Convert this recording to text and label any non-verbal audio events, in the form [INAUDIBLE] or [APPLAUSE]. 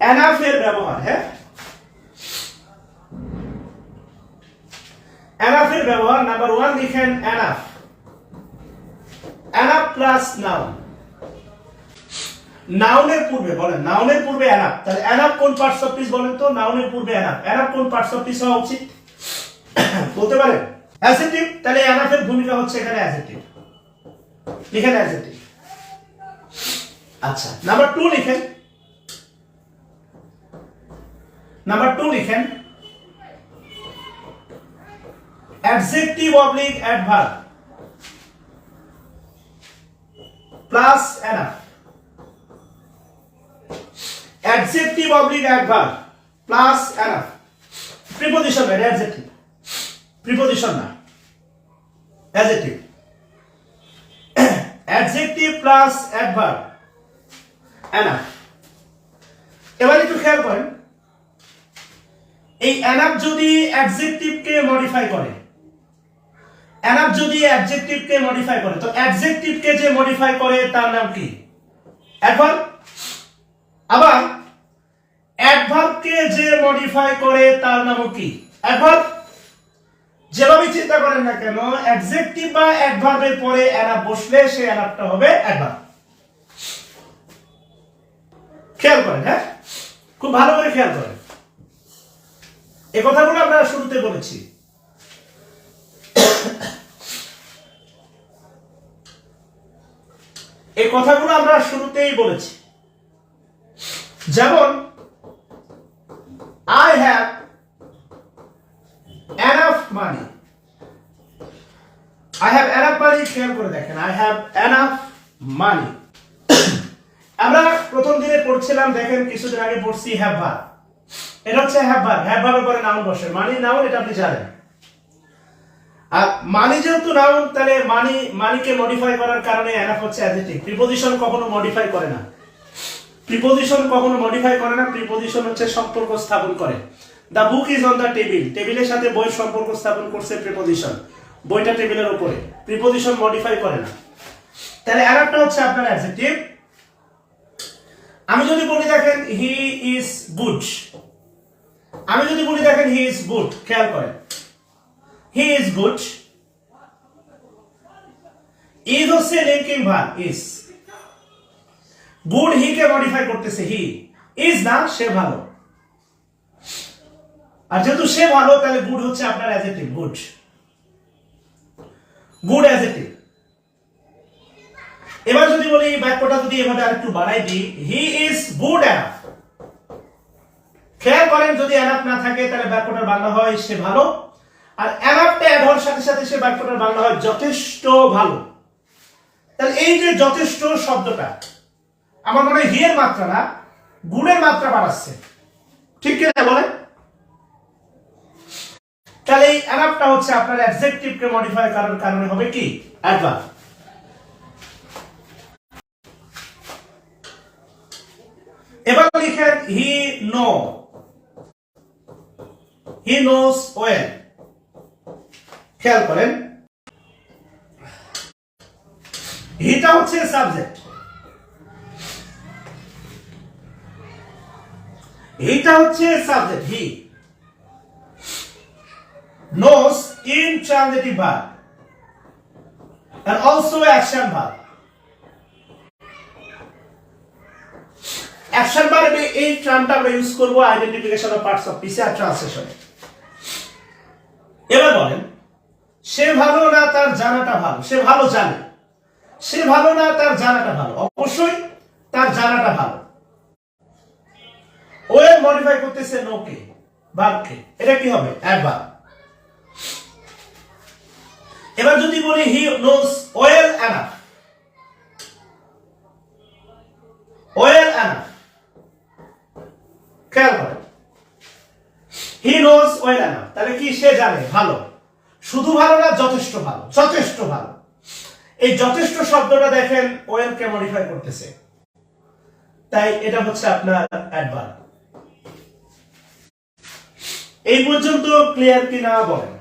Enough এর ব্যবহার হ্যাঁ? এনাফ এর ব্যবহার নাম্বার ওয়ান লিখেন এনাফ। এনাফ প্লাস নাউন নাউনের পূর্বে, বলেন নাউনের পূর্বে এনাফ। তাহলে এনাফ কোন পার্টস অফ স্পিচ বলেন তো? নাউনের পূর্বে এনাফ। এনাফ কোন পার্টস অফ স্পিচ হওয়া উচিত? [COUGHS] বলতে পারেন? অ্যাসেটিভ তাহলে এনাফের ভূমিকা হচ্ছে এখানে অ্যাসেটিভ লিখেন অ্যাসেটিভ আচ্ছা নাম্বার টু লিখেন। নাম্বার টু লিখেন adjective oblique adverb plus enough adjective oblique adverb plus enough preposition না adjective preposition না adjective adjective plus adverb enough এবার একটু খেয়াল করেন এই অ্যানাপ যদি অ্যাডজেক্টিভকে মডিফাই করে অ্যানাপ যদি অ্যাডজেক্টিভকে মডিফাই করে, তো অ্যাডজেক্টিভকে যে মডিফাই করে তার নাম কি? অ্যাডভার্ব আবার অ্যাডভার্বকে যে মডিফাই করে তার নাম কি? অ্যাডভার্ব যেভাবে চিন্তা করেন না কেন অ্যাডজেক্টিভ বা অ্যাডভার্বের পরে অ্যানাপ বসলে সেই অ্যানাপটা হবে অ্যাডভার্ব খেয়াল করেন হ্যাঁ? খুব ভালো করে খেয়াল করেন। এ কথাগুলো আমরা শুরুতে বলেছি। এই কথাগুলো আমরা শুরুতেই বলেছি। যেমন I have enough money I have enough money খেয়াল করে দেখেন আই হ্যাভ এনাফ মানি আমরা প্রথম দিনে পড়ছিলাম, দেখেন, কিছুদিন আগে পড়ছি হ্যাভ ভার এটা হচ্ছে হ্যাভ ভার হ্যাভ ভারের পরে নাউন বসে। মানি নাউন এটা আপনি জানেন। আর মানি যেহেতু নাউন তাহলে মানি, মানিকে মডিফাই করার কারণে এনাফ হচ্ছে অ্যাডজেক্টিভ প্রিপোজিশন কখনো মডিফাই করে না। প্রিপোজিশন কখনো মডিফাই করে না প্রিপোজিশন হচ্ছে সম্পর্ক স্থাপন করে। The book is on the table টেবিলের সাথে বইয়ের সম্পর্ক স্থাপন করছে প্রিপোজিশন বইটা টেবিলের উপরে। প্রিপোজিশন মডিফাই করে না। তাহলে আরেকটা হচ্ছে আপনার অ্যাডজেক্টিভ আমি যদি বলি দেখেন হি ইজ গুড আমি যদি বলি দেখেন হি ইজ গুড খেয়াল করেন। হি ইজ গুড ইজ হচ্ছে linking verb is good he K modify করতেছে হি ইজ না, সে ভালো। আর যেহেতু সে ভালো, তাহলে গুড হচ্ছে আপনার অ্যাজেটিভ গুড গুড অ্যাজেটিভ এবার যদি বলি বাক্যটা যদি এভাবে আরেকটু বাড়াই দিই হি ইজ গুড অ্যানাফ খেয়াল করেন, যদি অ্যানাফ না থাকে, তাহলে বাক্যটার বাংলা হয়, সে ভালো। আর অ্যাড হওয়ার সাথে সাথে সে বাক্যটার বাংলা হয়, যথেষ্ট ভালো। তাহলে এই যে যথেষ্ট শব্দটা, আমার মনে হয় হিয়ের মাত্রা না, গুণের মাত্রা বাড়াচ্ছে। ঠিক কিনা বলেন? তাহলে এই অ্যানাপটা হচ্ছে আপনার অ্যাডজেক্টিভকে মডিফাই করার কারণে হবে কি? অ্যাডভার্ব এবার লিখেন he know he knows well খেয়াল করেন। হিটা হচ্ছে সাবজেক্ট হিটা হচ্ছে subject he knows in transitive verb and also action verb action ভার্বে এই টার্মটা আমরা ইউজ করব identification of parts of speech আর ট্রান্সলেশনে এবার বলেন সে ভালো না, তার জানাটা ভালো। সে ভালো জানে। সে ভালো না, তার জানাটা ভালো। অবশ্যই তার জানাটা ভালো। ওয়েল মডিফাই করতেছে নোকে ভাবকে এটা কি হবে? অ্যাডভার্ব এবার যদি বলি he knows well enough well enough খেয়াল করেন। হি নোস ওয়েল এনাফ তাহলে কি সে জানে? ভালো। শুধু ভালো না, যথেষ্ট ভালো যথেষ্ট ভালো। এই যথেষ্ট শব্দটা দেখেন ওয়েল কে মডিফাই করতেছে। তাই এটা হচ্ছে আপনার অ্যাডভার্ব এই পর্যন্ত ক্লিয়ার কিনা বলেন।